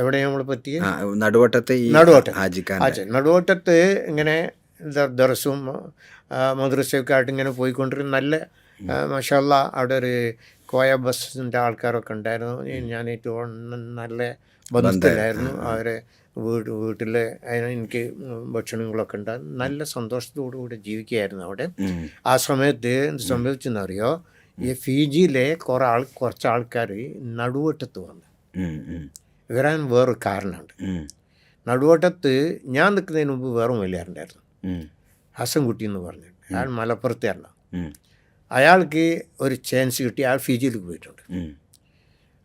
[SPEAKER 1] എവിടെ നമ്മൾ പറ്റിയ?
[SPEAKER 2] നടുവട്ടത്ത്
[SPEAKER 1] നടുവട്ടം. നടുവട്ടത്ത് ഇങ്ങനെ ദർസും മദ്രസയൊക്കെ ആയിട്ട് ഇങ്ങനെ പോയിക്കൊണ്ടിരുന്ന നല്ല മഷല്ല അവിടെ ഒരു കോയ ബസ്സിന്റെ ആൾക്കാരൊക്കെ ഉണ്ടായിരുന്നു. ഞാൻ ഏറ്റവും നല്ല ബന്ധത്തിലായിരുന്നു. അവരെ വീട് വീട്ടിൽ എനിക്ക് ഭക്ഷണങ്ങളൊക്കെ ഉണ്ട്. നല്ല സന്തോഷത്തോടു കൂടി ജീവിക്കുകയായിരുന്നു അവിടെ. ആ സമയത്ത് എന്ത് സംഭവിച്ചെന്നറിയോ? ഈ ഫിജിയിലെ കുറേ ആൾ കുറച്ച് ആൾക്കാർ നടുവട്ടത്ത് വന്നു. വരാൻ വേറൊരു കാരണമുണ്ട്. നടുവട്ടത്ത് ഞാൻ നിൽക്കുന്നതിന് മുമ്പ് വേറെ വലിയാറുണ്ടായിരുന്നു ഹസൻകുട്ടി എന്ന് പറഞ്ഞു. അയാൾ
[SPEAKER 2] മലപ്പുറത്തായിരുന്നു
[SPEAKER 1] അയാൾക്ക് ഒരു ചാൻസ് കിട്ടി. അയാൾ ഫിജിയിലേക്ക് പോയിട്ടുണ്ട്.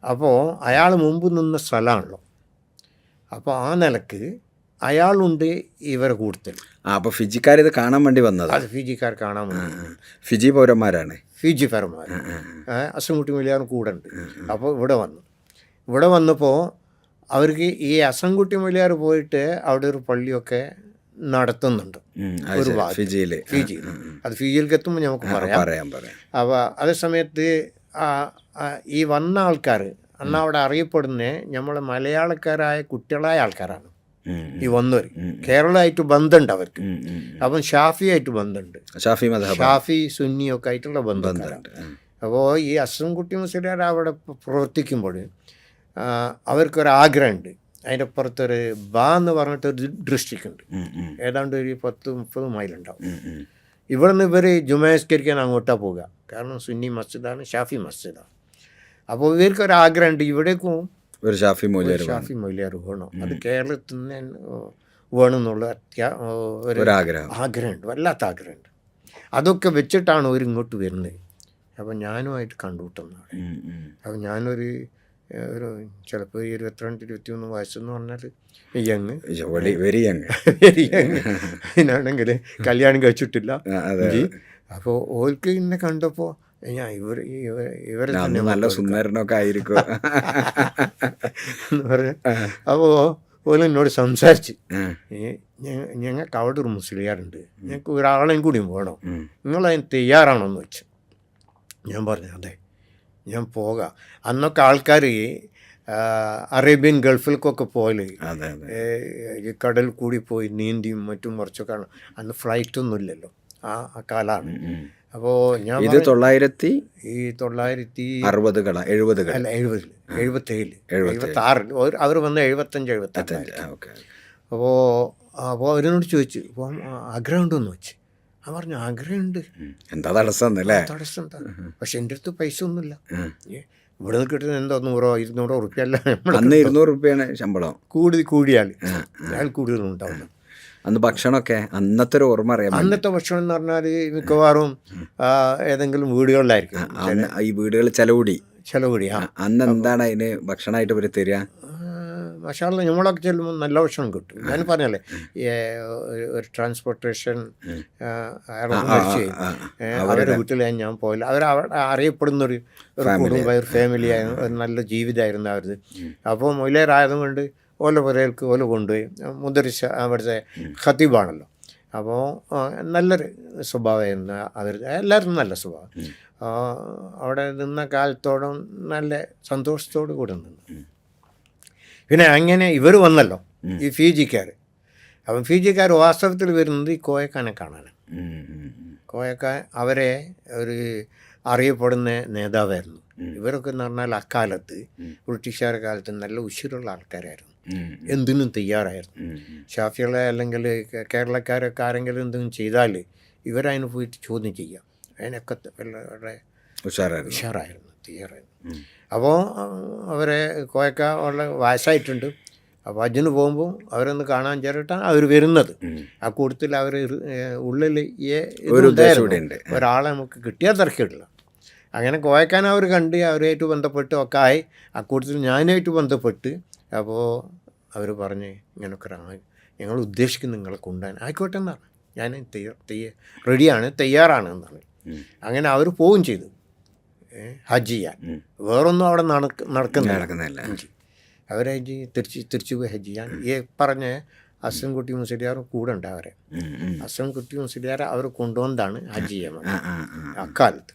[SPEAKER 1] അപ്പോൾ അയാൾ മുമ്പ് നിന്ന സ്ഥലമാണല്ലോ. അപ്പോൾ ആ നിലയ്ക്ക് അയാളുണ്ട് ഇവരെ കൂടുതൽ.
[SPEAKER 2] ആ അപ്പോൾ ഫിജിക്കാർ ഇത് കാണാൻ വേണ്ടി വന്നത്?
[SPEAKER 1] അത് ഫിജിക്കാർ കാണാൻ വേണ്ടി
[SPEAKER 2] ഫിജി പൗരന്മാരാണ്?
[SPEAKER 1] ഫിജി പൗരന്മാർ അസംകുട്ടി വലിയാറും കൂടെ ഉണ്ട്. അപ്പോൾ ഇവിടെ വന്നു. ഇവിടെ വന്നപ്പോൾ അവർക്ക് ഈ അസംകുട്ടി വലിയാർ പോയിട്ട് അവിടെ ഒരു പള്ളിയൊക്കെ നടത്തുന്നുണ്ട്. ഒരു
[SPEAKER 2] ഫിജിയിൽ.
[SPEAKER 1] ഫിജി. അത് ഫിജിയിലേക്ക് എത്തുമ്പോൾ നമുക്ക് പറയാം.
[SPEAKER 2] പറയാം പറയാം.
[SPEAKER 1] അപ്പോൾ അതേ സമയത്ത് ഈ വന്ന ആൾക്കാർ അന്ന് അവിടെ അറിയപ്പെടുന്ന നമ്മൾ മലയാളക്കാരായ കുട്ടികളായ ആൾക്കാരാണ്. ഈ വന്നവർ. കേരളമായിട്ട് ബന്ധമുണ്ട് അവർക്ക്.
[SPEAKER 2] ഉം, ഷാഫി ആയിട്ട്
[SPEAKER 1] അപ്പം ഷാഫിയായിട്ട് ബന്ധമുണ്ട്.
[SPEAKER 2] ഷാഫി
[SPEAKER 1] ഷാഫി സുന്നിയൊക്കെ ആയിട്ടുള്ള ബന്ധമുണ്ട് അപ്പോൾ ഈ അസംകുട്ടി മുസ്ലിയാർ അവിടെ പ്ര- പ്രവർത്തിക്കുമ്പോൾ അവർക്കൊരാഗ്രഹമുണ്ട്. അതിന്റെ അപ്പുറത്തൊരു ബാ എന്ന് പറഞ്ഞിട്ടൊരു ഡിസ്ട്രിക്റ്റ് ഉണ്ട് ഏതാണ്ട് ഒരു പത്ത് മുപ്പത് മൈലുണ്ടാവും.
[SPEAKER 2] ഉം, ഉം.
[SPEAKER 1] ഇവിടെ നിന്ന് ഇവർ ജുമാസ്കരിക്കാൻ അങ്ങോട്ടാണ് പോവുക. കാരണം സുന്നി മസ്ജിദാണ് ഷാഫി മസ്ജിദാണ്. അപ്പോൾ ഇവർക്ക് ഒരു ആഗ്രഹമുണ്ട് ഇവിടേക്കും
[SPEAKER 2] ഒരു ഷാഫി മൂല്യർ
[SPEAKER 1] ഷാഫി മൊയ്ലിയാർ വേണം. അത് കേരളത്തിൽ നിന്ന് വേണം എന്നുള്ള അത്യാ ഒരു ആഗ്രഹമുണ്ട്. വല്ലാത്ത ആഗ്രഹമുണ്ട്. അതൊക്കെ വെച്ചിട്ടാണ് അവർ ഇങ്ങോട്ട് വരുന്നത്. അപ്പം ഞാനുമായിട്ട്
[SPEAKER 2] ഉം.
[SPEAKER 1] അപ്പം ഞാനൊരു ഒരു ചിലപ്പോൾ ഇരുപത്തിരണ്ട് ഇരുപത്തിമൂന്ന് വയസ്സെന്ന് പറഞ്ഞാൽ young.
[SPEAKER 2] Very young.
[SPEAKER 1] Very young. അതിനാണെങ്കിൽ കല്യാണം കഴിച്ചിട്ടില്ല. അപ്പോൾ ഓൽക്ക് എന്നെ കണ്ടപ്പോൾ ഞാൻ ഇവർ
[SPEAKER 2] ഇവർ
[SPEAKER 1] തന്നെ
[SPEAKER 2] നല്ല സുന്ദരനൊക്കെ ആയിരിക്കും.
[SPEAKER 1] എന്ന് പറഞ്ഞ് അപ്പോൾ ഓല എന്നോട് സംസാരിച്ച് ഞങ്ങൾക്ക് അവിടെ ഒരു മുസ്ലിയാറുണ്ട് ഞങ്ങൾക്ക് ഒരാളെയും കൂടിയും വേണം. നിങ്ങളതിന് തയ്യാറാണോന്ന് വെച്ചു ഞാൻ പറഞ്ഞു അതെ ഞാൻ പോകാം. അന്നൊക്കെ ആൾക്കാർ അറേബ്യൻ ഗൾഫിലേക്കൊക്കെ
[SPEAKER 2] അതെ
[SPEAKER 1] ഈ കടൽ കൂടി പോയി നീന്തിയും മറ്റും കുറച്ചൊക്കെ അന്ന് ഫ്ലൈറ്റൊന്നും ഇല്ലല്ലോ. ആ
[SPEAKER 2] കാലാണ്.
[SPEAKER 1] അപ്പോൾ ഞാൻ
[SPEAKER 2] ഇത് തൊള്ളായിരത്തി
[SPEAKER 1] ഈ തൊള്ളായിരത്തി
[SPEAKER 2] അറുപതുകൾ എഴുപതുകൾ
[SPEAKER 1] അല്ല എഴുപതിൽ എഴുപത്തേഴിൽ
[SPEAKER 2] എഴുപത്തേഴ്.
[SPEAKER 1] എഴുപത്തി ആറിൽ അവർ വന്ന് എഴുപത്തഞ്ച് എഴുപത്തഞ്ച്
[SPEAKER 2] ഓക്കെ.
[SPEAKER 1] അപ്പോൾ അപ്പോൾ അവരോട് ചോദിച്ചു അപ്പം ആഗ്രഹമുണ്ടോയെന്ന് വെച്ച് ഞാൻ പറഞ്ഞു ആഗ്രഹമുണ്ട്.
[SPEAKER 2] എന്താ തടസ്സം
[SPEAKER 1] തടസ്സം? പക്ഷെ എന്റെ അടുത്ത് പൈസ ഒന്നുമില്ല. ഇവിടെ നിന്ന് കിട്ടുന്ന എന്തോ നൂറോ ഇരുന്നൂറോ അല്ല നമ്മൾ
[SPEAKER 2] അന്ന് ഇരുന്നൂറ് റുപ്യാണ് ശമ്പളം.
[SPEAKER 1] കൂടി കൂടിയാൽ. ഞാൻ കൂടുതലുണ്ടാവില്ല.
[SPEAKER 2] അന്ന് ഭക്ഷണമൊക്കെ അന്നത്തെ ഒരു ഓർമ്മ അറിയാം.
[SPEAKER 1] അന്നത്തെ ഭക്ഷണം എന്ന് പറഞ്ഞാൽ മിക്കവാറും ഏതെങ്കിലും വീടുകളിലായിരിക്കും.
[SPEAKER 2] ഈ വീടുകൾ ചെലവുടി
[SPEAKER 1] ചില വീടി
[SPEAKER 2] അന്ന് എന്താണ് അതിന് ഭക്ഷണമായിട്ട് ഇവർ തരിക?
[SPEAKER 1] മഷാല നമ്മളൊക്കെ ചെല്ലുമ്പോൾ നല്ല ഭക്ഷണം കിട്ടും. ഞാൻ പറഞ്ഞല്ലേ ഒരു- ട്രാൻസ്പോർട്ടേഷൻ അവരുടെ വീട്ടിലാണ് ഞാൻ പോയില്ല. അവർ അവിടെ അറിയപ്പെടുന്ന ഒരു ഒരു ഒരു ഫാമിലി ആയിരുന്നു ഒരു നല്ല ജീവിതമായിരുന്നു അവർ അപ്പോൾ മൊയിലേറായതുകൊണ്ട് ഓല പുരയിൽക്ക് ഓല കൊണ്ടുപോയി മുദ്രിച്ച അവിടുത്തെ ഖത്തീബാണല്ലോ അപ്പോൾ നല്ലൊരു സ്വഭാവമായിരുന്നു. അവർ എല്ലാവരും നല്ല സ്വഭാവം. അവിടെ നിന്ന കാലത്തോടും നല്ല സന്തോഷത്തോടു കൂടെ നിന്നു. പിന്നെ അങ്ങനെ ഇവർ വന്നല്ലോ ഈ ഫീജിക്കാർ അപ്പം ഫീജിക്കാർ വാസ്തവത്തിൽ വരുന്നത് ഈ കോയക്കാനെ കാണാനാണ്. കോയക്കാൻ അവരെ ഒരു അറിയപ്പെടുന്ന നേതാവായിരുന്നു. ഇവരൊക്കെ എന്ന് പറഞ്ഞാൽ അക്കാലത്ത് ബ്രിട്ടീഷുകാരുടെ കാലത്ത് നല്ല ഉശിരുള്ള ആൾക്കാരായിരുന്നു. എന്തിനും തയ്യാറായിരുന്നു. ഷാഫികളെ അല്ലെങ്കിൽ കേരളക്കാരൊക്കെ ആരെങ്കിലും എന്തെങ്കിലും ചെയ്താൽ ഇവരതിന് പോയിട്ട് ചോദ്യം ചെയ്യാം. അതിനൊക്കെ വളരെ
[SPEAKER 2] ഉഷാറായിരുന്നു.
[SPEAKER 1] ഉഷാറായിരുന്നു തയ്യാറായിരുന്നു. അപ്പോൾ അവരെ കോയക്ക ഉള്ള വയസ്സായിട്ടുണ്ട് അപ്പോൾ അജിന് പോകുമ്പോൾ അവരൊന്ന് കാണാൻ ചേരട്ടാണ് അവർ വരുന്നത്. ആ കൂട്ടത്തിൽ അവർ ഉള്ളിൽ ഒരാളെ നമുക്ക് കിട്ടിയാൽ തിരക്കിടില്ല അങ്ങനെ കോയക്കാൻ അവർ കണ്ട് അവരുമായിട്ട് ബന്ധപ്പെട്ട് ഒക്കെ ആയി. ആ കൂട്ടത്തിൽ ഞാനുമായിട്ട് ബന്ധപ്പെട്ട് അപ്പോൾ അവർ പറഞ്ഞ് ഇങ്ങനൊക്കെ ഞങ്ങൾ ഉദ്ദേശിക്കുന്നു നിങ്ങളെ കൊണ്ടുപോകാൻ ആയിക്കോട്ടെ എന്നാണ്. ഞാൻ തയ്യാ തയ്യ റെഡിയാണ് തയ്യാറാണ് എന്നാണ്. അങ്ങനെ അവർ പോവുകയും ചെയ്തു. ഹജ്ജ് ചെയ്യാൻ. വേറൊന്നും അവിടെ നടക്ക നടക്കുന്നില്ല. അവർ ഹജ്ജ് തിരിച്ച് തിരിച്ചു പോയി ഹജ്ജ് ചെയ്യാൻ. ഈ പറഞ്ഞ അസംകുട്ടി മുസ്ലിയാറും കൂടെ ഉണ്ട് അവരെ.
[SPEAKER 2] അസം
[SPEAKER 1] കുട്ടി മുസ്ലിയാർ അവർ കൊണ്ടുവന്നതാണ് ഹജ്ജ് ചെയ്യാൻ. അക്കാലത്ത്.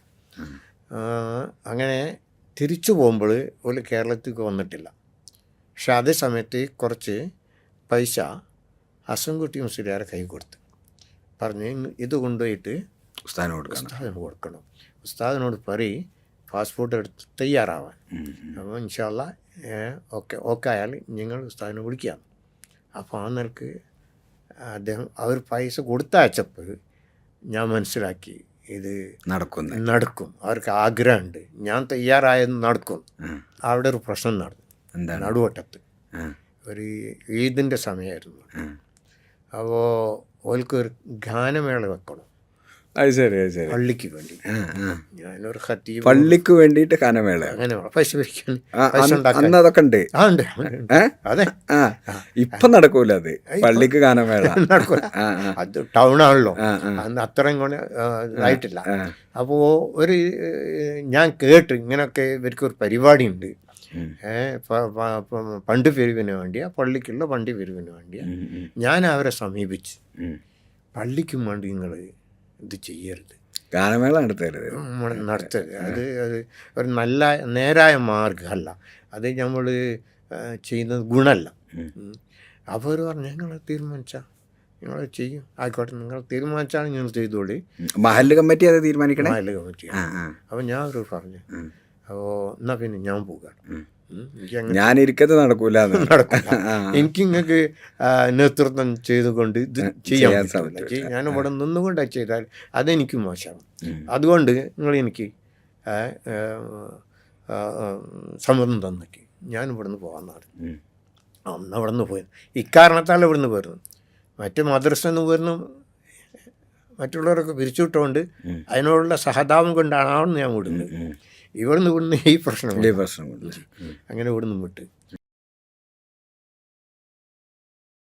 [SPEAKER 1] അങ്ങനെ തിരിച്ചു പോകുമ്പോൾ ഒരു കേരളത്തിലേക്ക് വന്നിട്ടില്ല. പക്ഷെ അതേ സമയത്ത് കുറച്ച് പൈസ അസംകുട്ടി മുസ്ലിയാരെ കൈ കൊടുത്ത്. പറഞ്ഞ് "ഇങ്ങ് ഇത് കൊണ്ടുപോയിട്ട്
[SPEAKER 2] ഉസ്താദിന് കൊടുക്കണം.
[SPEAKER 1] ഉസ്താദിന് കൊടുക്കണം. ഉസ്താദിനോട് പറയും പാസ്പോർട്ട് എടുത്ത് തയ്യാറാവാൻ. അപ്പോൾ ഇൻഷാല്ല ഓക്കെ ഓക്കെ ആയാൽ ഞങ്ങൾ ഉസ്താദിനെ വിളിക്കാം. അപ്പോൾ ആ നിലയ്ക്ക് അദ്ദേഹം അവർ പൈസ കൊടുത്തയച്ചപ്പോൾ ഞാൻ മനസ്സിലാക്കി ഇത്
[SPEAKER 2] നടക്കുന്നു.
[SPEAKER 1] നടക്കും. അവർക്ക് ആഗ്രഹമുണ്ട്. ഞാൻ തയ്യാറായത് നടക്കും. അവിടെ ഒരു പ്രശ്നം നടന്നു. നടുവട്ടത്ത്. ഒരു ഈദിന്റെ സമയമായിരുന്നു. അപ്പോൾ ഓൽക്ക് ഒരു ഗാനമേള വെക്കണം.
[SPEAKER 2] അത് ശരി അത് ശരി.
[SPEAKER 1] പള്ളിക്ക് വേണ്ടി. ഞാനൊരു ഹത്തി
[SPEAKER 2] പള്ളിക്ക് വേണ്ടിയിട്ട് കാനമേള
[SPEAKER 1] അങ്ങനെ പൈസ
[SPEAKER 2] അന്ന് അതൊക്കെ ഉണ്ട്.
[SPEAKER 1] ആ അതെ.
[SPEAKER 2] ആ ഇപ്പൊ നടക്കൂല അത്. പള്ളിക്ക് ഗാനമേള.
[SPEAKER 1] നടക്കൂല. അത് ടൗൺ ആണല്ലോ. അന്ന് അത്രയും കൊണ്ട് ഇതായിട്ടില്ല അപ്പോൾ ഒരു ഞാൻ കേട്ട്. ഇങ്ങനെയൊക്കെ ഇവർക്ക് ഒരു പരിപാടി ഉണ്ട്. പണ്ട് പിരിവിന് വേണ്ടിയാ പള്ളിക്കുള്ള പണ്ട് പിരിവിന് വേണ്ടിയാ ഞാൻ അവരെ സമീപിച്ച്. പള്ളിക്കും വേണ്ടി നിങ്ങൾ ഇത് ചെയ്യരുത്.
[SPEAKER 2] ഗാനമേള നടത്തരുത്.
[SPEAKER 1] നടത്തരുത്. അത് അത് ഒരു നല്ല നേരായ മാർഗമല്ല അത് നമ്മൾ ചെയ്യുന്നത് ഗുണമല്ല. അപ്പോൾ അവർ പറഞ്ഞു ഞങ്ങൾ തീരുമാനിച്ചാൽ നിങ്ങൾ ചെയ്യും. ആയിക്കോട്ടെ നിങ്ങൾ തീരുമാനിച്ചാൽ ഞങ്ങൾ ചെയ്തോളി.
[SPEAKER 2] മഹൽ മഹല്ല് കമ്മിറ്റി അത് തീരുമാനിക്കണം?
[SPEAKER 1] മഹൽ കമ്മിറ്റി
[SPEAKER 2] ആ
[SPEAKER 1] ഞാൻ അവർ പറഞ്ഞു. അപ്പോൾ എന്നാൽ പിന്നെ ഞാൻ പോകാം.
[SPEAKER 2] ഞാനിരിക്കത് നടക്കൂല
[SPEAKER 1] എനിക്ക് നിങ്ങൾക്ക് നേതൃത്വം ചെയ്തുകൊണ്ട് ഇത് ചെയ്യാൻ പറ്റില്ല ഞാൻ ഇവിടെ നിന്നുകൊണ്ട് ചെയ്താൽ അതെനിക്ക് മോശമാണ്. അതുകൊണ്ട് നിങ്ങൾ എനിക്ക് സമ്മതം തന്നിക്ക്. ഞാൻ ഇവിടുന്ന് പോകാൻ
[SPEAKER 2] പറഞ്ഞു
[SPEAKER 1] അന്ന് അവിടെ നിന്ന് പോയത് ഇക്കാരണത്താൽ ഇവിടുന്ന് പോയിരുന്നു മറ്റ് മദ്രസ എന്ന് പോയിരുന്നു മറ്റുള്ളവരൊക്കെ പിരിച്ചുവിട്ടുകൊണ്ട് അതിനോടുള്ള സഹതാപം കൊണ്ടാണ് ഞാൻ വിടുന്നത്. ഇവിടുന്ന് ഇവിടുന്ന് ഈ പ്രശ്നം
[SPEAKER 2] വലിയ പ്രശ്നം
[SPEAKER 1] അങ്ങനെ ഇവിടുന്ന് വിട്ട്